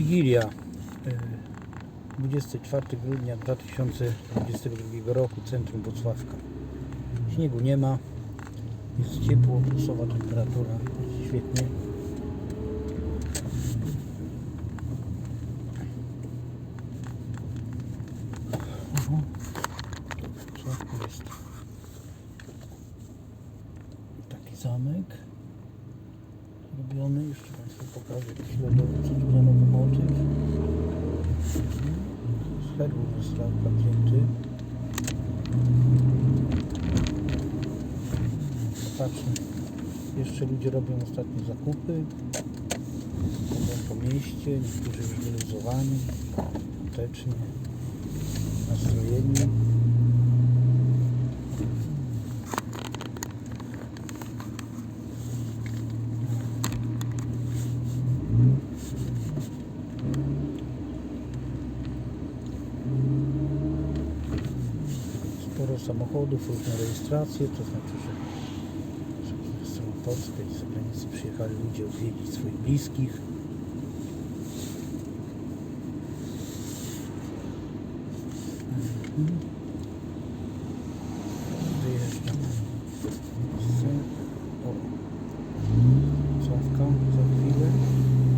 Wigilia. y, 24 grudnia 2022 roku, centrum Wrocławka. Śniegu nie ma, jest ciepło, plusowa temperatura, świetnie. Co jest? Taki zamek robiony, jeszcze Państwu pokażę tu za nowy motyw. Z herbów został padnięty. Zobaczmy, jeszcze ludzie robią ostatnie zakupy. Chodzą po mieście, niektórzy już wyluzowani, tecznie, nastrojeni. Samochodów, różne rejestracje, to znaczy, że że z strony z zagranicy przyjechali ludzie odwiedzić swoich bliskich. Mhm. Wyjeżdżam. z- O. Cofka za chwilę.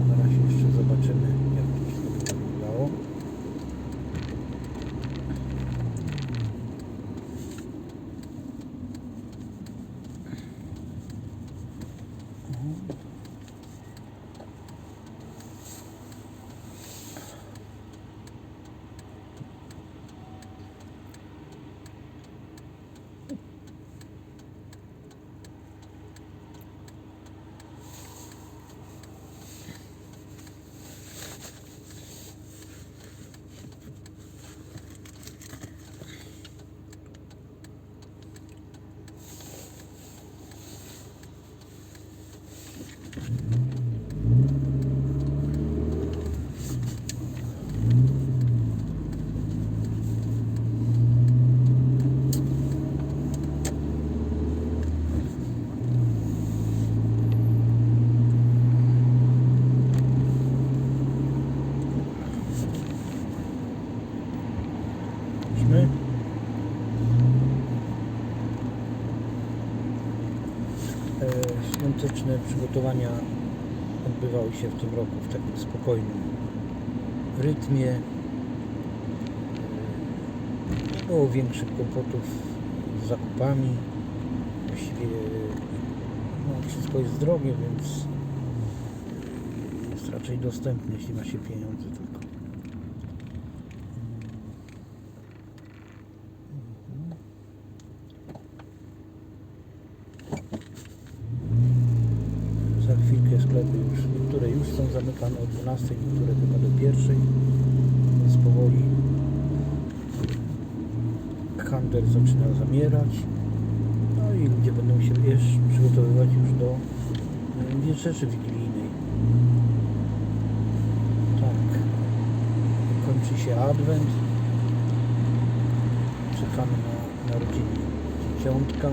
A na razie jeszcze zobaczymy, jak to wszystko wyglądało. Idźmy. E, Świąteczne przygotowania odbywały się w tym roku w takim spokojnym rytmie. E, Nie było większych kłopotów z zakupami. Właściwie no, wszystko jest drogie, więc jest raczej dostępne, jeśli ma się pieniądze tylko. Zamykane o 12, niektóre chyba do pierwszej, więc powoli handel zaczyna zamierać. No i ludzie będą się wiesz, przygotowywać już do e, wieczerzy wigilijnej. Tak. Kończy się adwent. Czekamy na narodziny dzieciątka.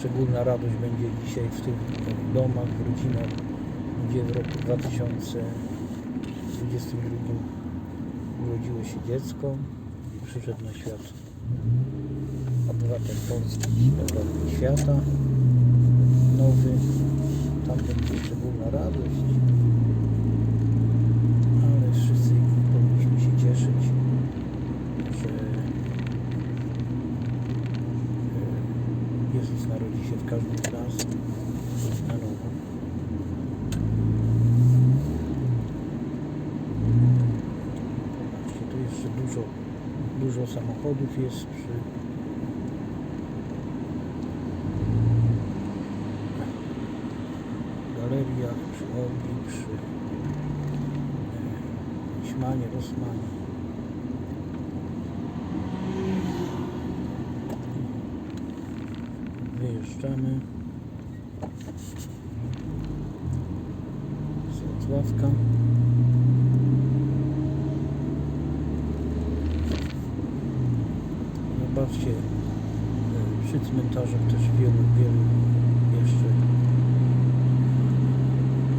Szczególna radość będzie dzisiaj w tych domach, w rodzinach, gdzie w roku 2022 urodziło się dziecko i przyszedł na świat obywatel Polski, obywatel świata nowy. Tam będzie szczególna radość, ale wszyscy powinniśmy się cieszyć, że e, Jezus narodzi się w każdym z nas na nowo. Zobaczcie, tu jeszcze dużo, dużo samochodów jest przy galeriach, przy Obi, przy e, Śmanie, Rosmanie. Wyjeżdżamy. Zobaczcie, e, przy cmentarzach też wielu, wielu jeszcze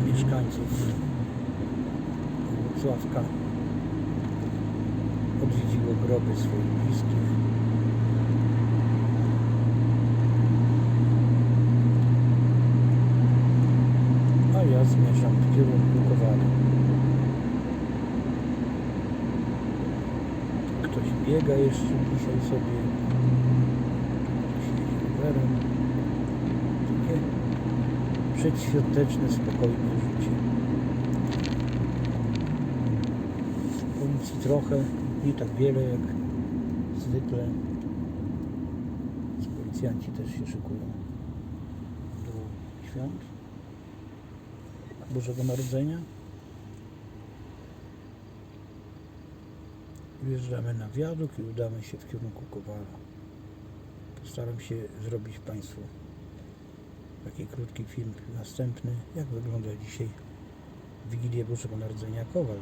mieszkańców Włocławka odwiedziło groby swoich bliskich. A ja zmierzam w kierunku Kowala. Ktoś biega jeszcze dzisiaj sobie. Rowerem. Takie przedświąteczne, spokojne życie. Policji trochę, nie tak wiele jak zwykle. Policjanci też się szykują do świąt Bożego Narodzenia. Wjeżdżamy na wiaduk i udamy się w kierunku Kowala. Postaram się zrobić Państwu taki krótki film następny, jak wygląda dzisiaj Wigilię Bożego Narodzenia Kowal.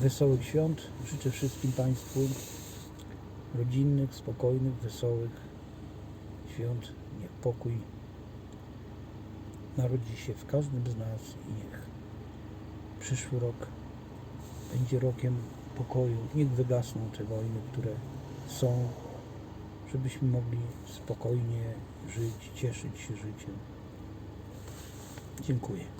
Wesołych świąt życzę wszystkim Państwu rodzinnych, spokojnych, wesołych świąt. Niech pokój narodzi się w każdym z nas i niech przyszły rok będzie rokiem pokoju. Niech wygasną te wojny, które są, żebyśmy mogli spokojnie żyć, cieszyć się życiem. Dziękuję.